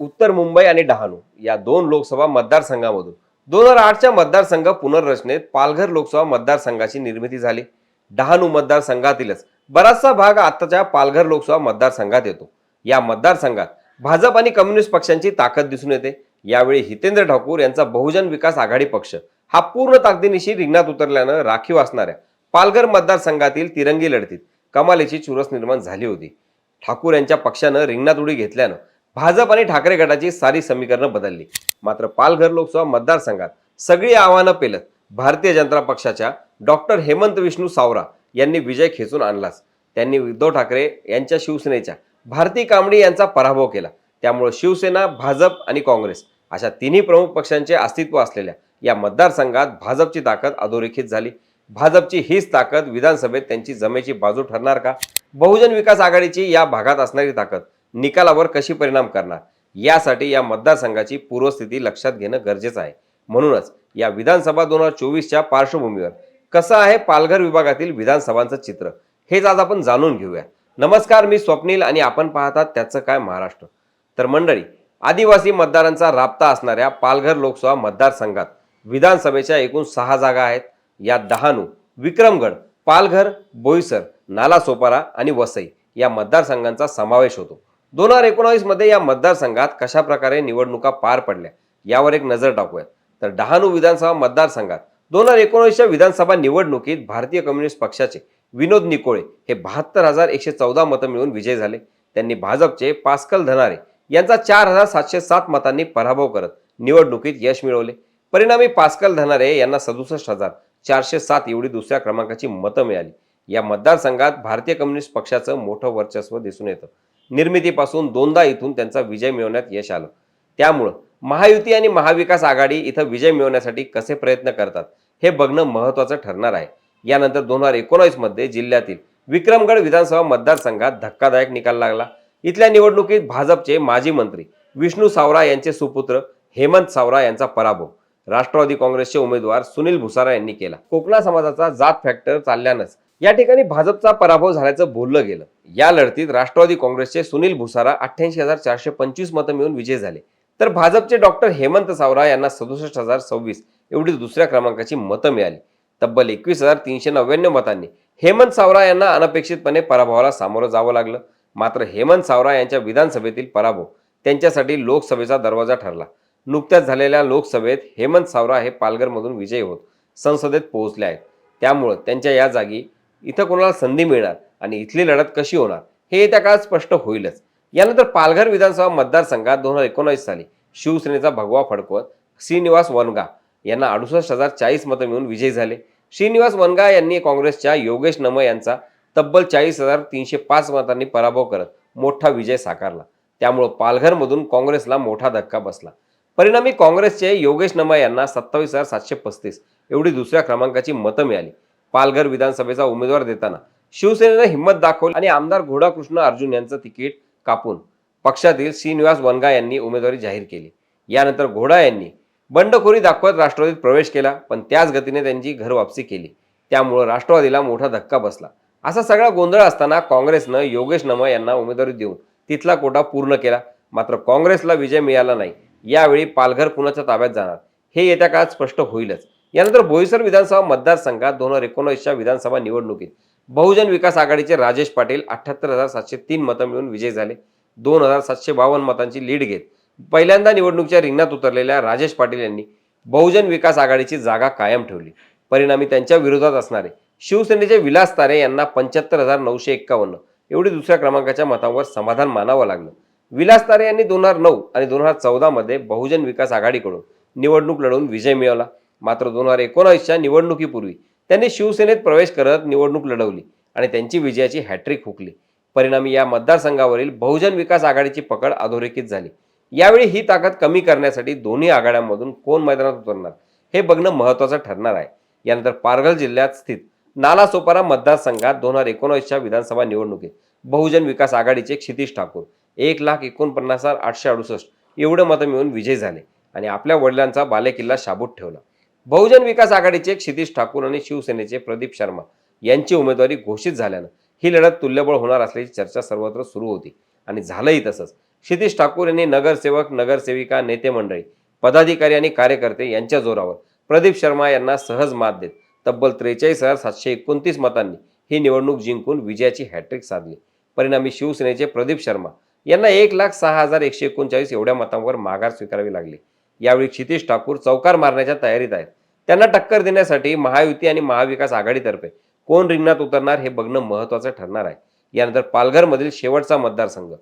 उत्तर मुंबई आणि डहाणू या दोन लोकसभा मतदारसंघामधून. दोन हजार आठच्या मतदारसंघ पुनर्रचनेत पालघर लोकसभा मतदारसंघाची निर्मिती झाली. डहाणू मतदारसंघातीलच. बराचसा भाग आताच्या पालघर लोकसभा मतदारसंघात येतो. या मतदारसंघात भाजप आणि कम्युनिस्ट पक्षांची ताकद दिसून येते. यावेळी हितेंद्र ठाकूर यांचा बहुजन विकास आघाडी पक्ष हा पूर्ण ताकदीनिशी रिंगणात उतरल्यानं राखीव असणाऱ्या पालघर मतदारसंघातील तिरंगी लढतीत कमालीची चुरस निर्माण झाली होती. ठाकूर यांच्या पक्षानं रिंगणात उडी घेतल्यानं भाजप आणि ठाकरे गटाची सारी समीकरणं बदलली. मात्र पालघर लोकसभा मतदारसंघात सगळी आव्हानं पेलत भारतीय जनता पक्षाच्या डॉक्टर हेमंत विष्णू सावरा यांनी विजय खेचून आणलाच. त्यांनी उद्धव ठाकरे यांच्या शिवसेनेच्या भारती कांबडी यांचा पराभव केला. त्यामुळे शिवसेना भाजप आणि काँग्रेस अशा तिन्ही प्रमुख पक्षांचे अस्तित्व असलेल्या या मतदारसंघात भाजपची ताकद अधोरेखित झाली. भाजपची हीच ताकद विधानसभेत त्यांची जमेची बाजू ठरणार का? बहुजन विकास आघाडीची या भागात असणारी ताकद निकालावर कशी परिणाम करणार? यासाठी या मतदारसंघाची पूर्वस्थिती लक्षात घेणं गरजेचं आहे. म्हणूनच या विधानसभा दोन हजार चोवीसच्या पार्श्वभूमीवर कसं आहे पालघर विभागातील विधानसभांचं चित्र? हेच आज आपण जाणून घेऊया. नमस्कार मी स्वप्नील आणि आपण पाहतात त्याचं काय महाराष्ट्र. तर मंडळी आदिवासी मतदारांचा राबता असणाऱ्या पालघर लोकसभा मतदारसंघात विधानसभेच्या एकूण सहा जागा आहेत. या डहाणू विक्रमगड पालघर बोईसर नालासोपारा आणि वसई या मतदारसंघांचा समावेश होतो. दोन हजार एकोणावीसमध्ये या मतदारसंघात कशा प्रकारे निवडणुका पार पडल्या यावर एक नजर टाकूया तर डहाणू विधानसभा मतदारसंघात दोन हजार एकोणवीसच्या विधानसभा निवडणुकीत भारतीय कम्युनिस्ट पक्षाचे विनोद निकोळे हे बहात्तर हजार एकशे चौदा मतं मिळून विजय झाले. त्यांनी भाजपचे पास्कल धनारे यांचा चार हजार सातशे सात मतांनी पराभव करत निवडणुकीत यश मिळवले. परिणामी पास्कल धनारे यांना सदुसष्ट हजार चारशे सात एवढी दुसऱ्या क्रमांकाची मतं मिळाली. या मतदारसंघात भारतीय कम्युनिस्ट पक्षाचं मोठं वर्चस्व दिसून येतं. निर्मितीपासून दोनदा इथून त्यांचा विजय मिळवण्यात यश आलं. त्यामुळं महायुती आणि महाविकास आघाडी इथं विजय मिळवण्यासाठी कसे प्रयत्न करतात हे बघणं महत्त्वाचं ठरणार आहे. यानंतर दोन हजार एकोणावीसमध्ये जिल्ह्यातील विक्रमगड विधानसभा मतदारसंघात धक्कादायक निकाल लागला. इथल्या निवडणुकीत भाजपचे माजी मंत्री विष्णू सावरा यांचे सुपुत्र हेमंत सावरा यांचा पराभव राष्ट्रवादी काँग्रेसचे उमेदवार सुनील भुसारा यांनी केला. कोकणा समाजाचा जात फॅक्टर चालल्यानंच या ठिकाणी भाजपचा पराभव झाल्याचं बोललं गेलं. या लढतीत राष्ट्रवादी काँग्रेसचे सुनील भुसारा अठ्ठ्याऐंशी हजार चारशे पंचवीस मतं मिळून विजय झाले. तर भाजपचे डॉक्टर हेमंत सावरा यांना सदुसष्ट हजार सव्वीस एवढी दुसऱ्या क्रमांकाची मतं मिळाली. तब्बल एकवीस हजार तीनशे नव्याण्णव मतांनी हेमंत सावरा यांना अनपेक्षितपणे पराभवाला सामोरं जावं लागलं. मात्र हेमंत सावरा यांच्या विधानसभेतील पराभव त्यांच्यासाठी लोकसभेचा दरवाजा ठरला. नुकत्याच झालेल्या लोकसभेत हेमंत सावरा हे पालघरमधून विजयी होत संसदेत पोहोचले आहेत. त्यामुळं त्यांच्या या जागी इथं कोणाला संधी मिळणार आणि इथली लढत कशी होणार हे येत्या काळात स्पष्ट होईलच. यानंतर पालघर विधानसभा मतदारसंघात दोन हजार एकोणावीस साली शिवसेनेचा भगवा फडकवत श्रीनिवास वनगा यांना अडुसष्ट हजार चाळीस मतं मिळून विजयी झाले. श्रीनिवास वनगा यांनी काँग्रेसच्या योगेश नम यांचा तब्बल चाळीस हजार तीनशे पाच मतांनी पराभव करत मोठा विजय साकारला. त्यामुळं पालघरमधून काँग्रेसला मोठा धक्का बसला. परिणामी काँग्रेसचे योगेश नमा यांना सत्तावीस हजार सातशे पस्तीस एवढी दुसऱ्या क्रमांकाची मतं मिळाली. पालघर विधानसभेचा उमेदवार देताना शिवसेनेनं हिंमत दाखवली आणि आमदार घोडाकृष्ण अर्जुन यांचं तिकीट कापून पक्षातील श्रीनिवास वनगा यांनी उमेदवारी जाहीर केली. यानंतर घोडा यांनी बंडखोरी दाखवत राष्ट्रवादीत प्रवेश केला पण त्याच गतीने त्यांची घरवापसी केली. त्यामुळं राष्ट्रवादीला मोठा धक्का बसला. असा सगळा गोंधळ असताना काँग्रेसनं योगेश नम यांना उमेदवारी देऊन तिथला कोटा पूर्ण केला. मात्र काँग्रेसला विजय मिळाला नाही. यावेळी पालघर कुणाच्या ताब्यात जाणार? हे येत्या काळात स्पष्ट होईलच. यानंतर बोईसर विधानसभा मतदारसंघात दोन हजार एकोणीसच्या विधानसभा निवडणुकीत बहुजन विकास आघाडीचे राजेश पाटील अठ्ठ्याहत्तर हजार सातशे तीन मतं मिळून विजयी झाले. दोन हजार सातशे बावन्न मतांची लीड घेत पहिल्यांदा निवडणुकीच्या रिंगणात उतरलेल्या राजेश पाटील यांनी बहुजन विकास आघाडीची जागा कायम ठेवली. परिणामी त्यांच्या विरोधात असणारे शिवसेनेचे विलास तारे यांना पंच्याहत्तर हजार नऊशे एक्कावन्न एवढी दुसऱ्या क्रमांकाच्या मतांवर समाधान मानावं लागलं. विलास तारे यांनी दोन हजार नऊ आणि दोन हजार चौदामध्ये बहुजन विकास आघाडीकडून निवडणूक लढवून विजय मिळवला. मात्र दोन हजार एकोणावीसच्या निवडणुकीपूर्वी त्यांनी शिवसेनेत प्रवेश करत निवडणूक लढवली आणि त्यांची विजयाची हॅट्रिक हुकली. परिणामी या मतदारसंघावरील बहुजन विकास आघाडीची पकड अधोरेखित झाली. यावेळी ही ताकद कमी करण्यासाठी दोन्ही आघाड्यांमधून कोण मैदानात उतरणार हे बघणं महत्त्वाचं ठरणार आहे. यानंतर पारघर जिल्ह्यात स्थित नालासोपारा मतदारसंघात दोन हजार एकोणावीसच्या विधानसभा निवडणुकीत बहुजन विकास आघाडीचे क्षितिश ठाकूर एक लाख एकोणपन्नास हजार आठशे अडुसष्ट एवढं मतं मिळून विजय झाले आणि आपल्या वडिलांचा बालेकिल्ला शाबूत ठेवला. बहुजन विकास आघाडीचे क्षितिश ठाकूर आणि शिवसेनेचे प्रदीप शर्मा यांची उमेदवारी घोषित झाल्यानं ही लढत तुल्यबळ होणार असल्याची चर्चा सर्वत्र सुरू होती आणि झालंही तसंच. क्षितिश ठाकूर यांनी नगरसेवक नगरसेविका नेते मंडळी पदाधिकारी आणि कार्यकर्ते यांच्या जोरावर प्रदीप शर्मा यांना सहज मात देत तब्बल त्रेचाळीस हजार सातशे एकोणतीस मतांनी ही निवडणूक जिंकून विजयाची हॅट्रिक साधली. परिणामी शिवसेनेचे प्रदीप शर्मा यांना एक लाख सहा हजार एकशे एकोणचाळीस एवढ्या मतांवर माघार स्वीकारावी लागली. यावेळी क्षितिश ठाकूर चौकार मारण्याच्या तयारीत आहेत. त्यांना टक्कर देण्यासाठी महायुती आणि महाविकास आघाडीतर्फे कोण रिंगणात उतरणार हे बघणं महत्वाचं ठरणार आहे. यानंतर पालघरमधील शेवटचा मतदारसंघ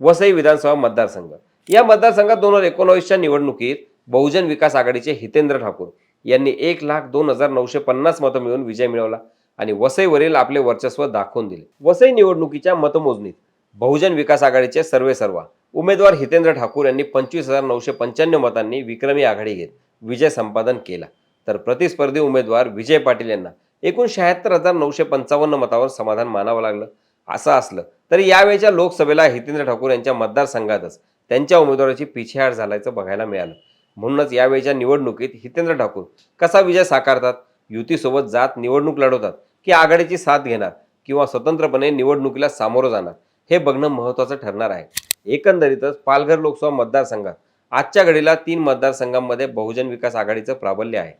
वसई विधानसभा मतदारसंघ. या मतदारसंघात दोन हजार एकोणावीसच्या निवडणुकीत बहुजन विकास आघाडीचे हितेंद्र ठाकूर यांनी एक लाख दोन हजार नऊशे पन्नास मतं मिळवून विजय मिळवला आणि वसईवरील आपले वर्चस्व दाखवून दिले. वसई निवडणुकीच्या मतमोजणीत बहुजन विकास आघाडीचे सर्वे सर्वा उमेदवार हितेंद्र ठाकूर यांनी पंचवीस हजार नऊशे पंच्याण्णव मतांनी विक्रमी आघाडी घेत विजय संपादन केला. तर प्रतिस्पर्धी उमेदवार विजय पाटील यांना एकूण शहात्तर हजार नऊशे पंचावन्न मतावर समाधान मानावं लागलं. असं असलं तरी यावेळच्या लोकसभेला हितेंद्र ठाकूर यांच्या मतदारसंघातच त्यांच्या उमेदवाराची पिछेहाट झाल्याचं बघायला मिळालं. म्हणूनच यावेळच्या निवडणुकीत हितेंद्र ठाकूर कसा विजय साकारतात युतीसोबत जात निवडणूक लढवतात की आघाडीची साथ घेणार किंवा स्वतंत्रपणे निवडणुकीला सामोरं जाणार हे बघणं महत्त्वाचं ठरणार आहे. एकंदरीतच पालघर लोकसभा मतदारसंघात आजच्या घडीला तीन मतदारसंघांमध्ये बहुजन विकास आघाडीचं प्राबल्य आहे.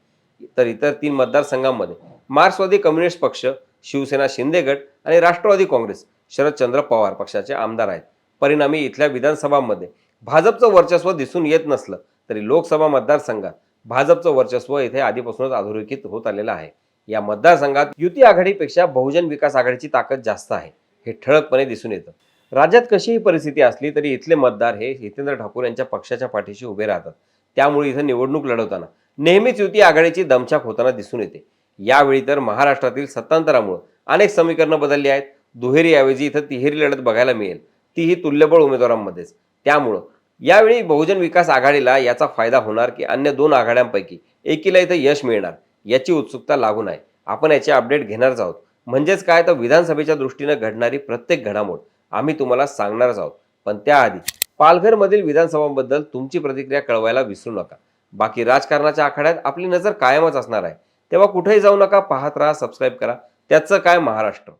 तर इतर तीन मतदारसंघांमध्ये मार्क्सवादी कम्युनिस्ट पक्ष शिवसेना शिंदे गट आणि राष्ट्रवादी काँग्रेस शरदचंद्र पवार पक्षाचे आमदार आहेत. परिणामी इथल्या विधानसभांमध्ये भाजपचं वर्चस्व दिसून येत नसलं तरी लोकसभा मतदारसंघात भाजपचं वर्चस्व इथे आधीपासूनच अधोरेखित होत आलेलं आहे. या मतदारसंघात युती आघाडीपेक्षा बहुजन विकास आघाडीची ताकद जास्त आहे. हे ठळकपणे दिसून येतं. राज्यात कशीही परिस्थिती असली तरी इथले मतदार हे हितेंद्र ठाकूर यांच्या पक्षाच्या पाठीशी उभे राहतात. त्यामुळे इथं निवडणूक लढवताना नेहमीच युती आघाडीची दमछाक होताना दिसून येते. यावेळी तर महाराष्ट्रातील सत्तांतरामुळे अनेक समीकरणं बदलली आहेत. दुहेरीऐवजी इथं तिहेरी लढत बघायला मिळेल. तीही तुल्यबळ उमेदवारांमध्येच. त्यामुळं यावेळी बहुजन विकास आघाडीला याचा फायदा होणार की अन्य दोन आघाड्यांपैकी एकीला इथं यश मिळणार याची उत्सुकता लागून आहे आपण याचे अपडेट घेणारच आहोत. म्हणजेच काय? तर विधानसभेच्या दृष्टीनं घडणारी प्रत्येक घडामोड आम्ही तुम्हाला सांगणारच आहोत. पण त्याआधी पालघरमधील विधानसभांबद्दल तुमची प्रतिक्रिया कळवायला विसरू नका. बाकी राजकारणाच्या आखाड्यात आपली नजर कायमच असणार आहे. तेव्हा कुठेही जाऊ नका पाहत राहा सबस्क्राईब करा. त्याचं काय महाराष्ट्र?